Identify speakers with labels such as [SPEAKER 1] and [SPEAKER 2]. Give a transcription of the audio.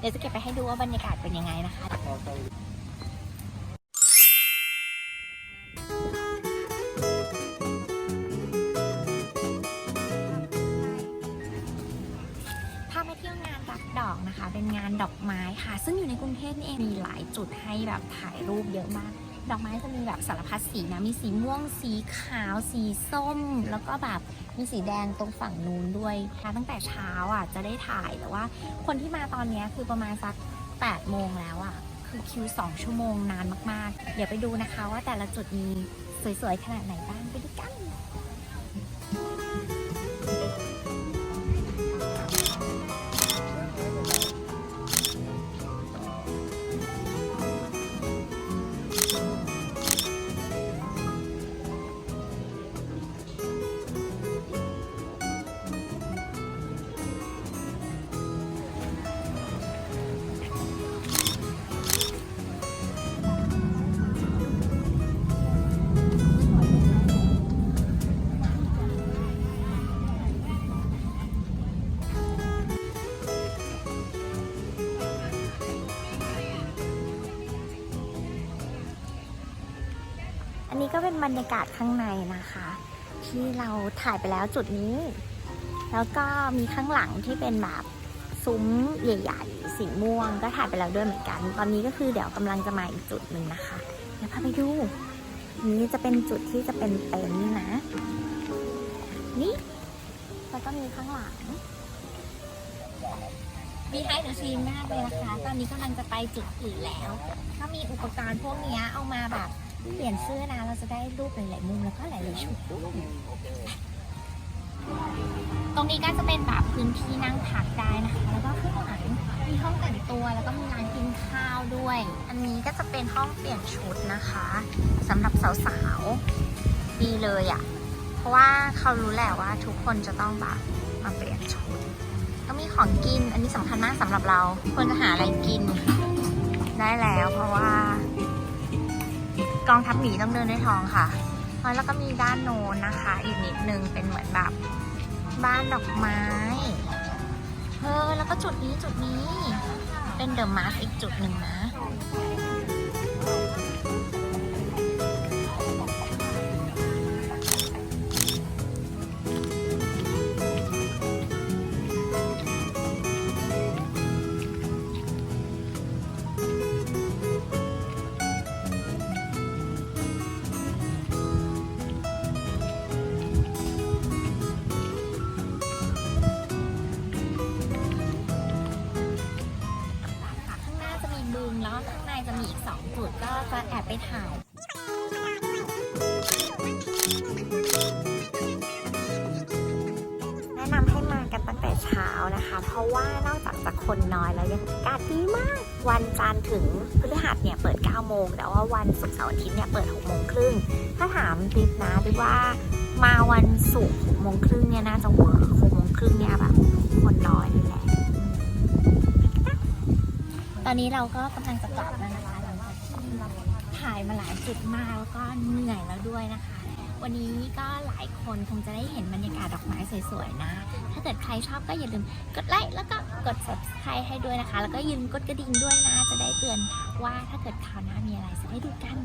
[SPEAKER 1] เดี๋ยวจะเก็บไปให้ดูว่าบรรยากาศเป็นยังไงนะคะพามาเที่ยวงานรักดอกนะคะ เป็นงานดอกไม้ค่ะ ซึ่งอยู่ในกรุงเทพนี่เองมีหลายจุดให้แบบถ่ายรูปเยอะมาก ดอกไม้จะมีแบบสารพัดสีนะ มีสีม่วง สีขาว สีส้ม แล้วก็แบบมีสีแดงตรงฝั่งนู้นด้วยตั้งแต่เช้าอะจะได้ถ่าย แต่ว่าคนที่มาตอนนี้คือประมาณสัก8โมงแล้วอะ คือคิว 2 ชั่วโมงนานมาก ๆ เดี๋ยวไปดูนะคะว่าแต่ละจุดมีสวยๆขนาดไหนบ้างไปดูกัน อันนี้ก็เป็นบรรยากาศข้างในนะคะ ที่เราถ่ายไปแล้วจุดนี้ แล้วก็มีข้างหลังที่เป็นแบบซุ้มใหญ่ๆสีม่วงก็ถ่ายไปแล้วด้วยเหมือนกัน ตอนนี้ก็คือเดี๋ยวกำลังจะมาอีกจุดหนึ่งนะคะเดี๋ยวพาไปดู นี้จะเป็นจุดที่จะเป็นเต็นท์นะ นี่แล้วก็มีข้างหลังมีให้เดี๋ยวซีนมากเลยนะคะ ตอนนี้กำลังจะไปจุดอื่นแล้ว ถ้ามีอุปกรณ์พวกเนี้ยเอามาแบบ เปลี่ยนเสื้อนะเราจะได้รูปหลายๆมุมแล้วก็หลายๆชุดตรงนี้ก็จะเป็นแบบพื้นที่นั่งพักได้นะคะ แล้วก็ข้างหลังมีห้องแต่งตัวแล้วก็มีร้านกินข้าวด้วย อันนี้ก็จะเป็นห้องเปลี่ยนชุดนะคะสำหรับสาวๆดีเลยอะ่ะ เพราะว่าเขารู้แหละว่าทุกคนจะต้องแบบมาเปลี่ยนชุดก็มีของกินอันนี้สำคัญมากสำหรับเราควรจะหาอะไรกินได้แล้วเพราะว่า กองทัพหมีต้องเดินด้วยทองค่ะ แล้วก็มีด้านโน้นนะคะ อีกนิดนึงเป็นเหมือนแบบบ้านดอกไม้เออแล้วก็จุดนี้จุดนี้ เป็นเดอะมาร์อีกจุดหนึ่งนะางในจะมีอีก 2 จุดก็จะแอบไปถ่ายแนะนำให้มากันตั้งแต่เช้านะคะ เพราะว่านอกจากจะคนน้อยแล้วยังอากาศดีมาก วันจันทร์ถึงพฤหัสเนี่ยเปิด 9 โมง แต่ว่าวันศุกร์เสาร์อาทิตย์เนี่ยเปิด 6 โมงครึ่ง ถ้าถามดิบนะดิว่ามาวันศุกร์6โมงครึ่งเนี่ยน่าจะเวิร์ก อนนี้เราก็กำลังจะกลับแล้วนะคะหลังจากที่ถ่ายมาหลายจุดมากแล้วก็เหนื่อยแล้วด้วยนะคะ วันนี้ก็หลายคนคงจะได้เห็นบรรยากาศดอกไม้สวยๆนะ ถ้าเกิดใครชอบก็อย่าลืมกดไลค์แล้วก็กด subscribe ให้ด้วยนะคะ แล้วก็ยืมกดกระดิ่งด้วยนะ จะได้เตือนว่าถ้าเกิดคราวหน้ามีอะไรจะได้ดูกัน